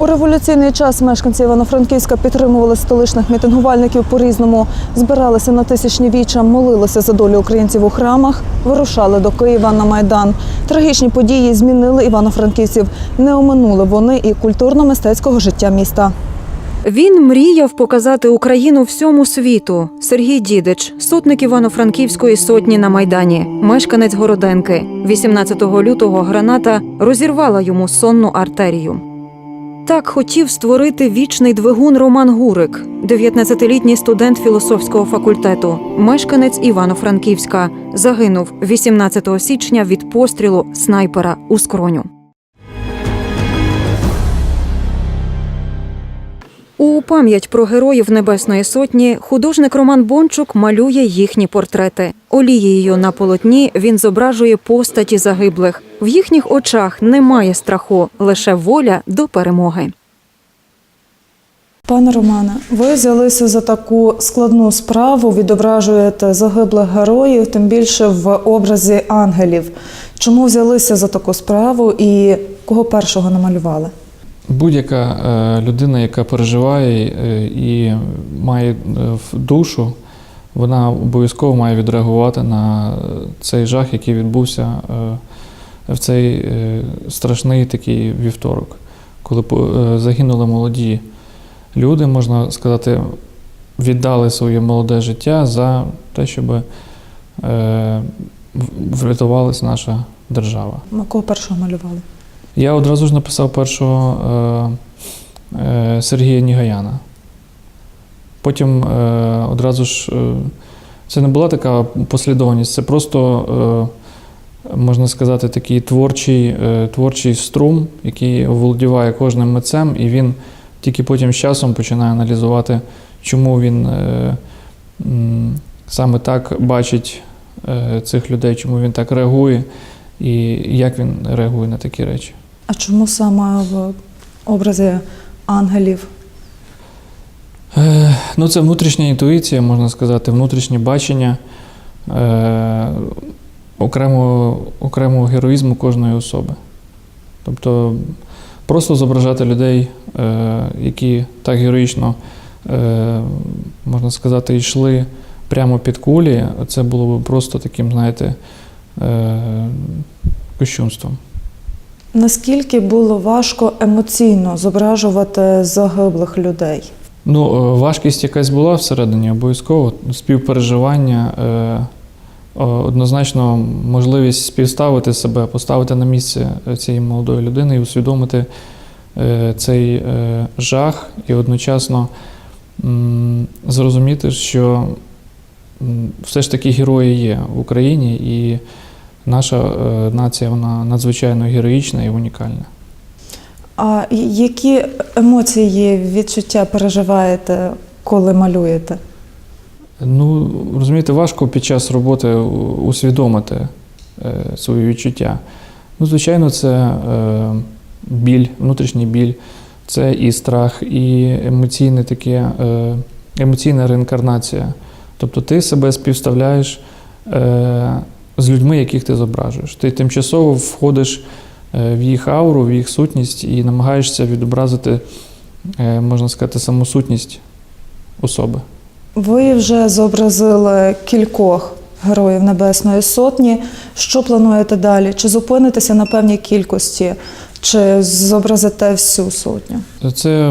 У революційний час мешканці Івано-Франківська підтримували столичних мітингувальників по-різному. Збиралися на тисячні віча, молилися за долю українців у храмах, вирушали до Києва на Майдан. Трагічні події змінили івано-франківців. Не оминули вони і культурно-мистецького життя міста. Він мріяв показати Україну всьому світу. Сергій Дідич, сотник Івано-Франківської сотні на майдані, мешканець Городенки. 18 лютого граната розірвала йому сонну артерію. Так хотів створити вічний двигун Роман Гурик, 19-літній студент філософського факультету, мешканець Івано-Франківська. Загинув 18 січня від пострілу снайпера у скроню. У пам'ять про героїв Небесної Сотні художник Роман Бончук малює їхні портрети. Олією на полотні він зображує постаті загиблих. В їхніх очах немає страху, лише воля до перемоги. Пане Романе, ви взялися за таку складну справу, відображуєте загиблих героїв, тим більше в образі ангелів. Чому взялися за таку справу і кого першого намалювали? Будь-яка е, людина, яка переживає е, і має е, в душу, вона обов'язково має відреагувати на цей жах, який відбувся в цей страшний такий вівторок, коли загинули молоді люди, можна сказати, віддали своє молоде життя за те, щоб врятувалась наша держава. А Кого першого малювали? Я одразу ж написав першого е, е, Сергія Нігаяна. Потім е, одразу ж е, це не була така послідовність, це просто, е, можна сказати, такий творчий, е, творчий струм, який оволодіває кожним митцем, і він тільки потім з часом починає аналізувати, чому він е, м, саме так бачить е, цих людей, чому він так реагує і як він реагує на такі речі. А чому саме в образі ангелів? Е, Ну, це внутрішня інтуїція, можна сказати, внутрішнє бачення е, окремого, окремого героїзму кожної особи. Тобто просто зображати людей, е, які так героїчно, е, можна сказати, йшли прямо під кулі, це було б просто таким, знаєте, е, кощунством. Наскільки було важко емоційно зображувати загиблих людей? Ну, е, важкість якась була всередині, обов'язково. Співпереживання, е, однозначно можливість співставити себе, поставити на місце цієї молодої людини і усвідомити е, цей е, жах, і одночасно зрозуміти, що все ж таки герої є в Україні, і наша е, нація вона надзвичайно героїчна і унікальна. А які емоції, відчуття переживаєте, коли малюєте? Ну, розумієте, важко під час роботи усвідомити е, свої відчуття. Ну, звичайно, це е, біль, внутрішній біль, це і страх, і емоційне таке, е, емоційна реінкарнація. Тобто ти себе співставляєш е, з людьми, яких ти зображуєш. Ти тимчасово входиш е, в їх ауру, в їх сутність і намагаєшся відобразити, е, можна сказати, саму сутність особи. Ви вже зобразили кількох героїв Небесної Сотні. Що плануєте далі? Чи зупинитеся на певній кількості, чи зобразите всю сотню? Це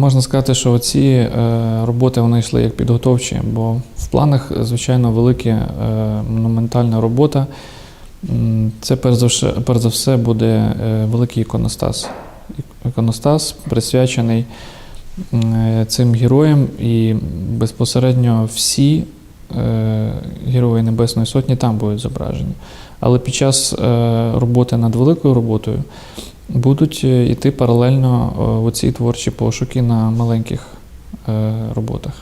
можна сказати, що ці е, роботи вони йшли як підготовчі, бо в планах, звичайно, велика е, монументальна робота. Це перш за все, перш за все буде е, великий іконостас. Іконостас присвячений цим героям, і безпосередньо всі герої Небесної Сотні там будуть зображені. Але під час роботи над великою роботою будуть е, йти паралельно е, оці творчі пошуки на маленьких е, роботах.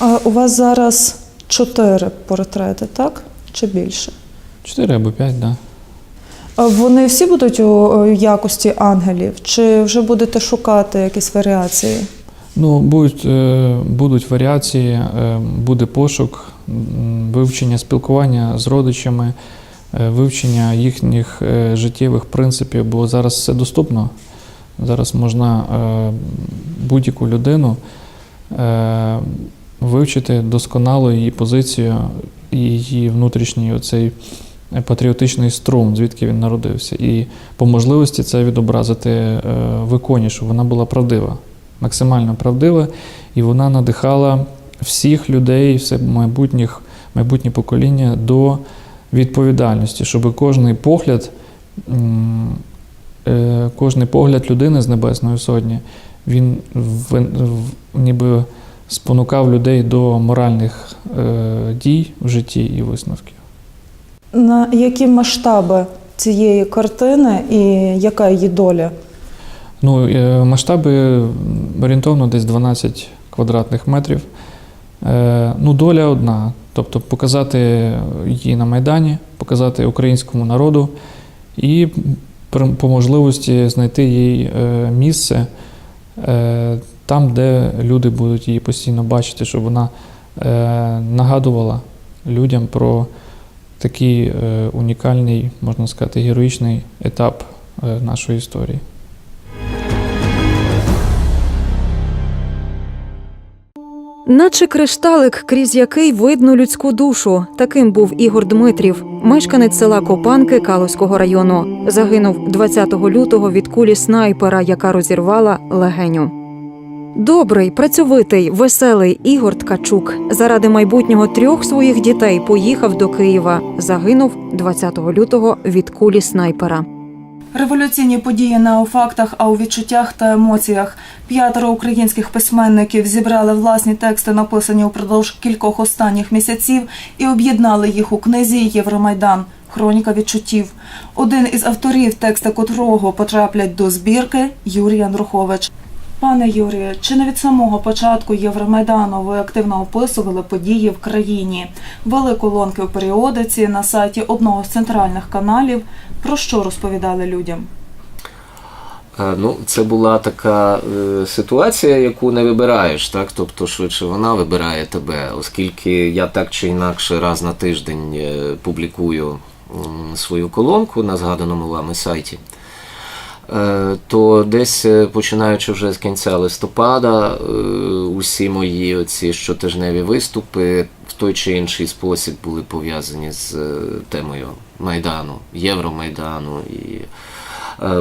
А у вас зараз чотири портрети, так? Чи більше? Чотири або п'ять, так. Да. Вони всі будуть у якості ангелів, чи вже будете шукати якісь варіації? Ну, будуть, будуть варіації, буде пошук, вивчення спілкування з родичами, вивчення їхніх е, життєвих принципів, бо зараз все доступно. Зараз можна е, будь-яку людину е, вивчити досконало її позицію її внутрішній оцей патріотичний струм, звідки він народився. І по можливості це відобразити е, в іконі, щоб вона була правдива, максимально правдива, і вона надихала всіх людей, все майбутніх, майбутнє покоління до відповідальності, щоб кожний погляд, е, кожний погляд людини з Небесної Сотні, він в, в, ніби спонукав людей до моральних е, дій в житті і висновків. На які масштаби цієї картини і яка її доля? Ну, е, масштаби орієнтовно десь 12 квадратних метрів. Е, Ну, доля одна. Тобто показати її на Майдані, показати українському народу і по можливості знайти їй е, місце е, там, де люди будуть її постійно бачити, щоб вона е, нагадувала людям про такий унікальний, можна сказати, героїчний етап нашої історії. Наче кришталик, крізь який видно людську душу. Таким був Ігор Дмитрів, мешканець села Копанки Калузького району. Загинув 20 лютого від кулі снайпера, яка розірвала легеню. Добрий, працьовитий, веселий Ігор Ткачук заради майбутнього трьох своїх дітей поїхав до Києва. Загинув 20 лютого від кулі снайпера. Революційні події не у фактах, а у відчуттях та емоціях. П'ятеро українських письменників зібрали власні тексти, написані упродовж кількох останніх місяців, і об'єднали їх у книзі Євромайдан. Хроніка відчуттів. Один із авторів, текста котрого потраплять до збірки Юрій Андрухович. Пане Юрію, чи не від самого початку Євромайдану ви активно описували події в країні? Вели колонки в періодиці на сайті одного з центральних каналів. Про що розповідали людям? Е, Ну, це була така е, ситуація, яку не вибираєш, так? Тобто, швидше вона вибирає тебе, оскільки я так чи інакше раз на тиждень е, публікую свою колонку на згаданому вами сайті. Е, То десь е, починаючи вже з кінця листопада, е, усі мої оці щотижневі виступи в той чи інший спосіб були пов'язані з темою Майдану, Євромайдану і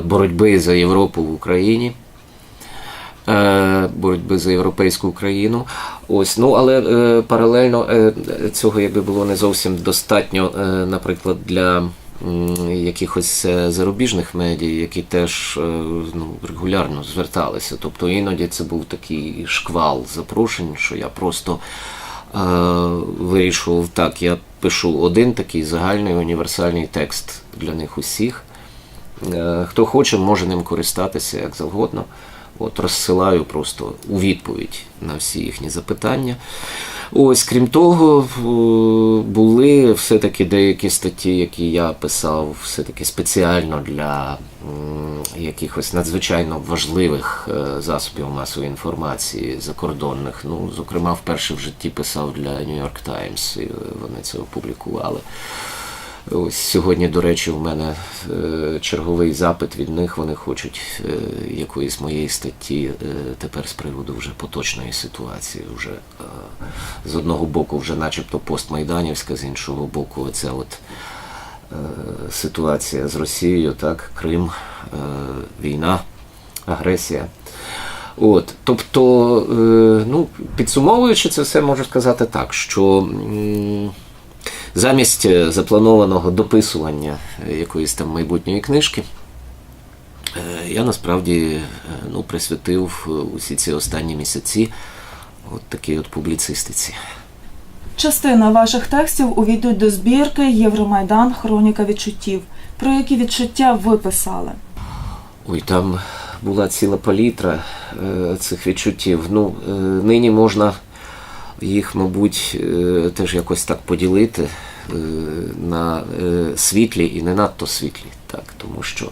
боротьби за Європу в Україні. Боротьби за європейську Україну. Ось, ну але е, паралельно е, цього якби було не зовсім достатньо, е, наприклад, для якихось е, зарубіжних медіа, які теж е, ну, регулярно зверталися. Тобто іноді це був такий шквал запрошень, що я просто е, вирішував так, я пишу один такий загальний універсальний текст для них усіх. Е, Хто хоче, може ним користатися як завгодно. От розсилаю просто у відповідь на всі їхні запитання. Ось, крім того, були все-таки деякі статті, які я писав все-таки спеціально для якихось надзвичайно важливих е, засобів масової інформації закордонних. Ну, зокрема, вперше в житті писав для New York Times, і вони це опублікували. Ось сьогодні, до речі, в мене е, черговий запит від них. Вони хочуть е, якоїсь моєї статті е, тепер з приводу вже поточної ситуації. Вже з одного боку, вже начебто постмайданівська, з іншого боку, оця от ситуація з Росією, так, Крим, війна, агресія. От, тобто, ну, підсумовуючи це все, можу сказати так, що. Замість е, запланованого дописування якоїсь там майбутньої книжки, е, я насправді е, ну, присвятив усі ці останні місяці от такій от публіцистиці. Частина ваших текстів увійдуть до збірки Євромайдан Хроніка відчуттів. Про які відчуття ви писали? Ой, там була ціла палітра е, цих відчуттів. Ну, е, нині можна їх, мабуть, е, теж якось так поділити е, на е, світлі і не надто світлі, так, тому що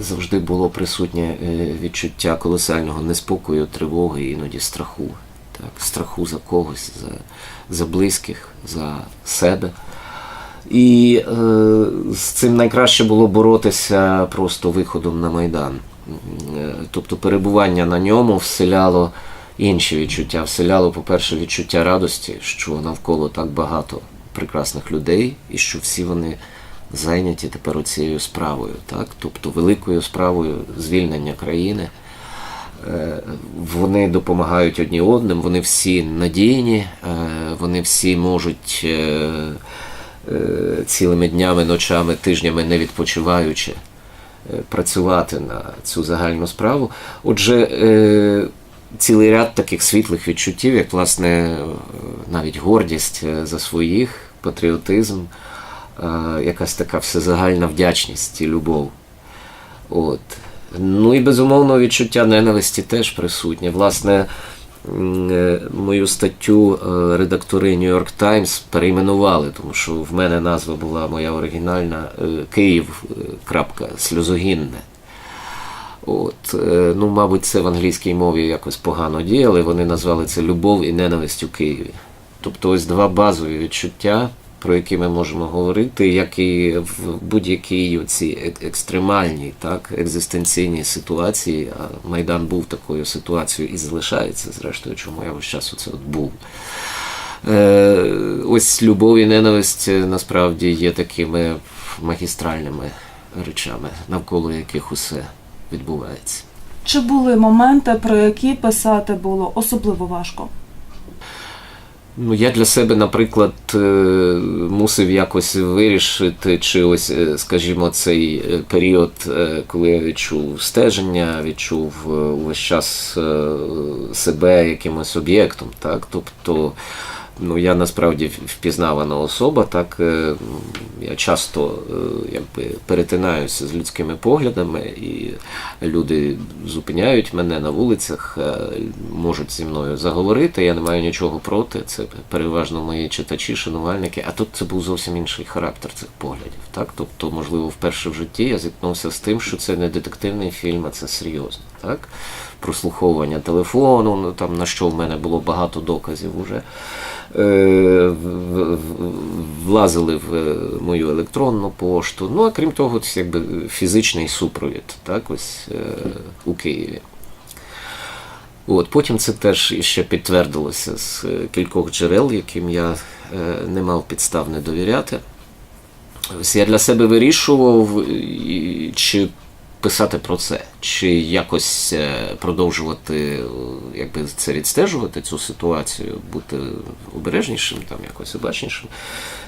завжди було присутнє відчуття колосального неспокою, тривоги, іноді страху. Так, страху за когось, за, за близьких, за себе. І е, з цим найкраще було боротися просто виходом на Майдан. тобто перебування на ньому вселяло інші відчуття. Вселяло, по-перше, відчуття радості, що навколо так багато прекрасних людей, і що всі вони зайняті тепер оцією справою, так? тобто великою справою звільнення країни. Е, Вони допомагають одні одним, вони всі надійні, е, вони всі можуть е, цілими днями, ночами, тижнями не відпочиваючи працювати на цю загальну справу. Отже, цілий ряд таких світлих відчуттів, як власне е, навіть гордість е, за своїх, патріотизм, е, якась така всезагальна вдячність і любов. От. Ну і безумовно відчуття ненависті теж присутнє. Власне, мою статтю редактори York Times перейменували, тому що в мене назва була моя оригінальна Київ. сльозогінне. От, е, ну, мабуть, це в англійській мові якось погано діяли. Вони назвали це любов і ненависть у Києві. Тобто ось два базові відчуття, про які ми можемо говорити, як і в будь-якій оцій екстремальній, так, екзистенційній ситуації. А Майдан був такою ситуацією і залишається, зрештою, чому я весь час оце от був. Е, ось любов і ненависть е, насправді є такими магістральними речами, навколо яких усе відбувається. Чи були моменти, про які писати було особливо важко? Ну, я для себе, наприклад, е, мусив якось вирішити, чи ось, е, скажімо, цей е, період, коли я відчув стеження, відчув увесь час себе якимось об'єктом, так? Тобто, ну, я насправді впізнавана особа, так е, я часто е, якби перетинаюся з людськими поглядами, і люди зупиняють мене на вулицях, е, можуть зі мною заговорити. Я не маю нічого проти. Це переважно мої читачі, шанувальники. А тут це був зовсім інший характер цих поглядів. Так? Тобто, можливо, вперше в житті я зіткнувся з тим, що це не детективний фільм, а це серйозно. Так? Прослуховування телефону, ну там на що в мене було багато доказів уже. Е, влазили в е, мою електронну пошту. Ну, а крім того, це якби фізичний супровід, так, ось е, у Києві. От, потім це теж ще підтвердилося з е, кількох джерел, яким я е, не мав підстав не довіряти. Ось я для себе вирішував, чи писати про це, чи якось е, продовжувати е, якби це відстежувати, цю ситуацію, бути обережнішим, там якось обачнішим,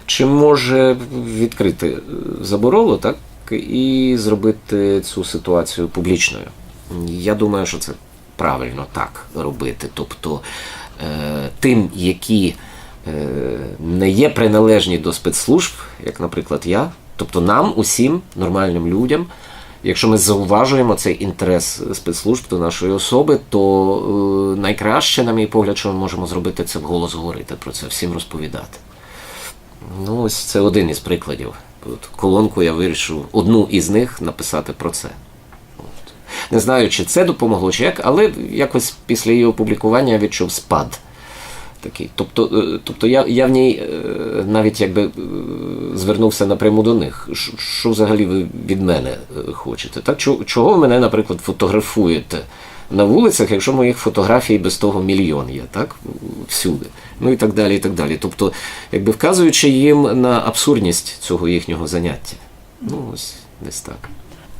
чи може відкрити е, заборону, так, і зробити цю ситуацію публічною. Я думаю, що це правильно так робити. Тобто тим, які не є приналежні до спецслужб, як, наприклад, я, тобто нам, усім нормальним людям, якщо ми зауважуємо цей інтерес спецслужб до нашої особи, то е, найкраще, на мій погляд, що ми можемо зробити, це вголос говорити про це, всім розповідати. Ну, ось це один із прикладів. От колонку я вирішив одну із них написати про це. От. Не знаю, чи це допомогло, чи як, але якось після її опублікування я відчув спад. Такий. Тобто, е, тобто я, я в ній е, навіть якби е, звернувся напряму до них. Що взагалі ви від мене хочете? Так, чого ви мене, наприклад, фотографуєте на вулицях, якщо моїх фотографій без того мільйон є, так? Всюди. Ну і так далі, і так далі. Тобто, якби вказуючи їм на абсурдність цього їхнього заняття. Ну, ось десь так.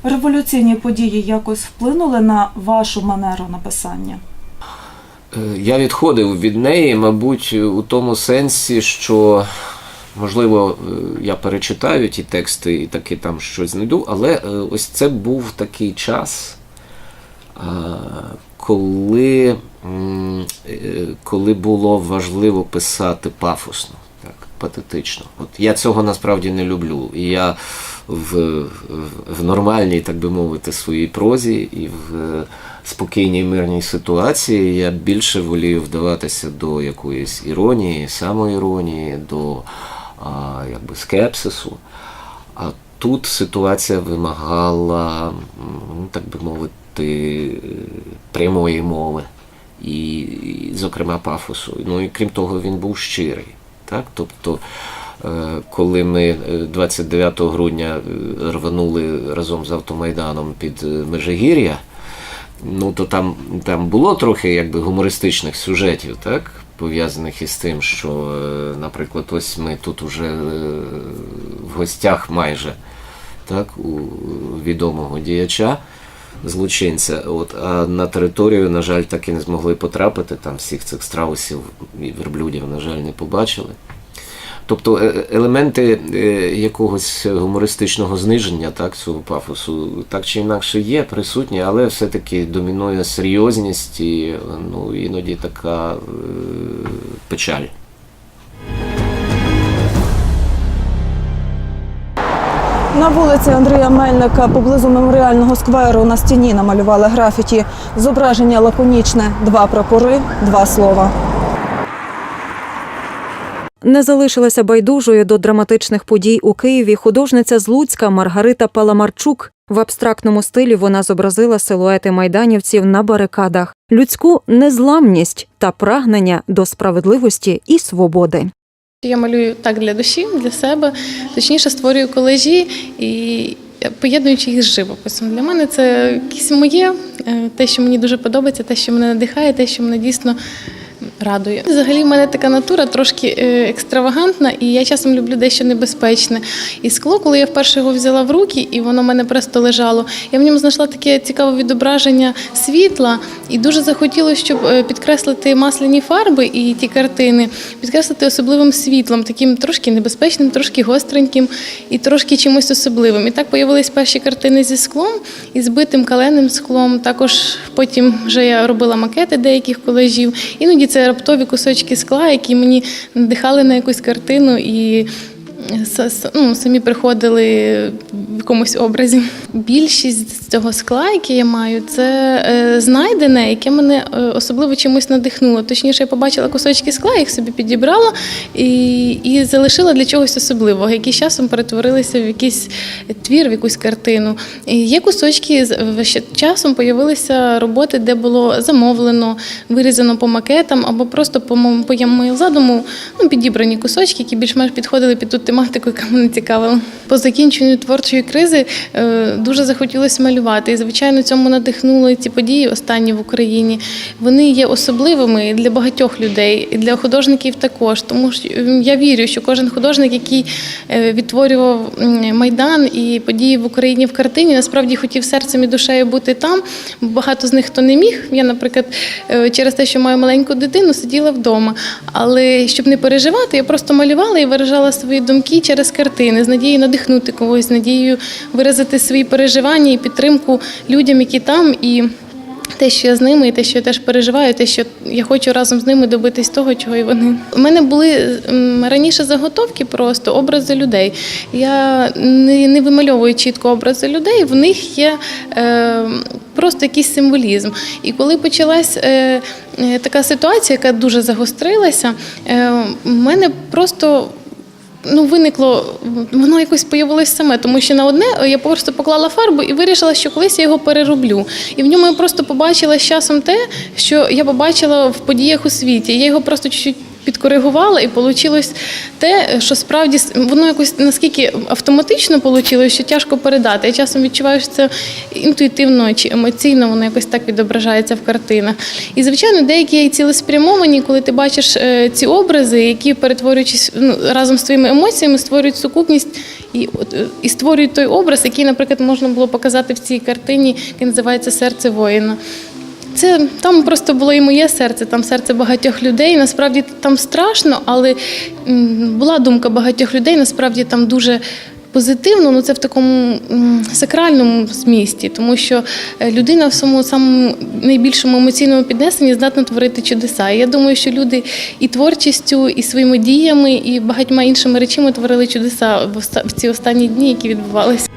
Революційні події якось вплинули на вашу манеру написання? Е, Я відходив від неї, мабуть, у тому сенсі, що, можливо, е, я перечитаю ті тексти і таки там щось знайду, але е, ось це був такий час, коли, коли було важливо писати пафосно, так, патетично. От я цього насправді не люблю. І я в, в, нормальній, так би мовити, своїй прозі і в спокійній мирній ситуації я більше волію вдаватися до якоїсь іронії, самоіронії, до а, якби скепсису. А тут ситуація вимагала, ну, так би мовити, е, прямої мови і, і, зокрема, пафосу. Ну і крім того, він був щирий. Так? Тобто е, коли ми е, 29 грудня е, рванули разом з автомайданом під е, Межигір'я, ну то там, там було трохи якби гумористичних сюжетів, так? Пов'язаних із тим, що, е, наприклад, ось ми тут уже е, в гостях майже так, у відомого діяча, злочинця. От, а на територію, на жаль, так і не змогли потрапити. Там всіх цих страусів і верблюдів, на жаль, не побачили. Тобто е, елементи е, якогось гумористичного зниження так, цього пафосу так чи інакше є, присутні, але все-таки домінує серйозність і ну, іноді така е, печаль. На вулиці Андрія Мельника поблизу меморіального скверу на стіні намалювали графіті. Зображення лаконічне: два прапори, два слова. Не залишилася байдужою до драматичних подій у Києві художниця з Луцька Маргарита Паламарчук. В абстрактному стилі вона зобразила силуети майданівців на барикадах, людську незламність та прагнення до справедливості і свободи. Я малюю так для душі, для себе, точніше створюю колежі і поєднуючи їх з живописом. Для мене це якесь моє, е, те, що мені дуже подобається, те, що мене надихає, те, що мене дійсно радує. Взагалі, в мене така натура трошки е, екстравагантна, і я часом люблю дещо небезпечне. І скло, коли я вперше його взяла в руки, і воно в мене просто лежало, я в ньому знайшла таке цікаве відображення світла, і дуже захотілося, щоб е, підкреслити масляні фарби і ті картини, підкреслити особливим світлом, таким трошки небезпечним, трошки гостреньким і трошки чимось особливим. І так появились перші картини зі склом і збитим каленим склом. Також потім вже я робила макети деяких колежів. Іноді це раптові кусочки скла, які мені надихали на якусь картину і. Ну, самі приходили в якомусь образі. Більшість цього скла, яке я маю, це е, знайдене, яке мене е, особливо чимось надихнуло. Точніше, я побачила кусочки скла, їх собі підібрала і, і залишила для чогось особливого, які з часом перетворилися в якийсь твір, в якусь картину. І є кусочки з часом появилися роботи, де було замовлено, вирізано по макетам або просто по моєму задуму ну, підібрані кусочки, які більш-менш підходили під ту тематику, яка мене цікавила. По закінченню творчої кризи е, дуже захотілося малювати. І, звичайно, цьому надихнули ці події останні в Україні. Вони є особливими для багатьох людей, і для художників також. Тому що я вірю, що кожен художник, який е, відтворював майдан і події в Україні в картині, насправді хотів серцем і душею бути там. Багато з них хто не міг. Я, наприклад, е, через те, що маю маленьку дитину, сиділа вдома. Але щоб не переживати, я просто малювала і виражала свої думки через картини з надією надихнути когось, з надією виразити свої переживання і підтримку людям, які там. І те, що я з ними, і те, що я теж переживаю, те, що я хочу разом з ними добитись того, чого і вони. У мене були раніше заготовки, просто образи людей. Я не, не вимальовую чітко образи людей, в них є е, просто якийсь символізм. І коли почалась е, е, така ситуація, яка дуже загострилася, е, в мене просто ну, виникло, воно якось появилось саме, тому що на одне я просто поклала фарбу і вирішила, що колись я його перероблю. І в ньому я просто побачила з часом те, що я побачила в подіях у світі. Я його просто чуть-чуть підкоригувала, і вийшло те, що справді воно якось наскільки автоматично вийшло, що тяжко передати. Я часом відчуваю, що це інтуїтивно чи емоційно воно якось так відображається в картинах. І звичайно, деякі є цілеспрямовані, коли ти бачиш е, ці образи, які перетворюючись ну, разом з твоїми емоціями, створюють сукупність і, е, і створюють той образ, який, наприклад, можна було показати в цій картині, яка називається Серце воїна. Це там просто було і моє серце, там серце багатьох людей. Насправді там страшно, але була думка багатьох людей. Насправді там дуже позитивно, ну це в такому сакральному змісті, тому що е, людина в своєму самому найбільшому емоційному піднесенні здатна творити чудеса. І я думаю, що люди і творчістю, і своїми діями, і багатьма іншими речами творили чудеса в ці останні дні, які відбувалися.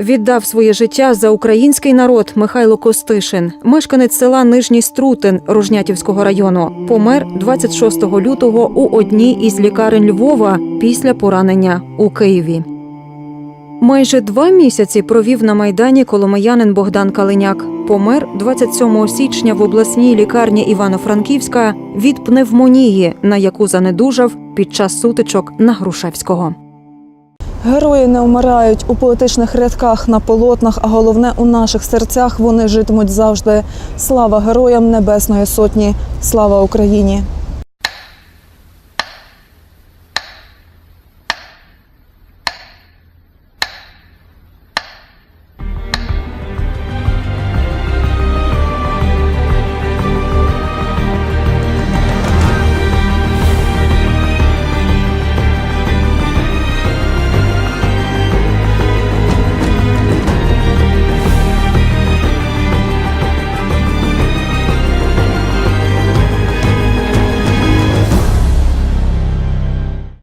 Віддав своє життя за український народ Михайло Костишин, мешканець села Нижній Струтин Рожнятівського району, помер 26 лютого у одній із лікарень Львова після поранення у Києві. Майже два місяці провів на майдані коломиянин Богдан Калиняк. Помер 27 січня в обласній лікарні Івано-Франківська від пневмонії, на яку занедужав під час сутичок на Грушевського. Герої не вмирають у поетичних рядках на полотнах, а головне у наших серцях вони житимуть завжди. Слава героям Небесної Сотні! Слава Україні!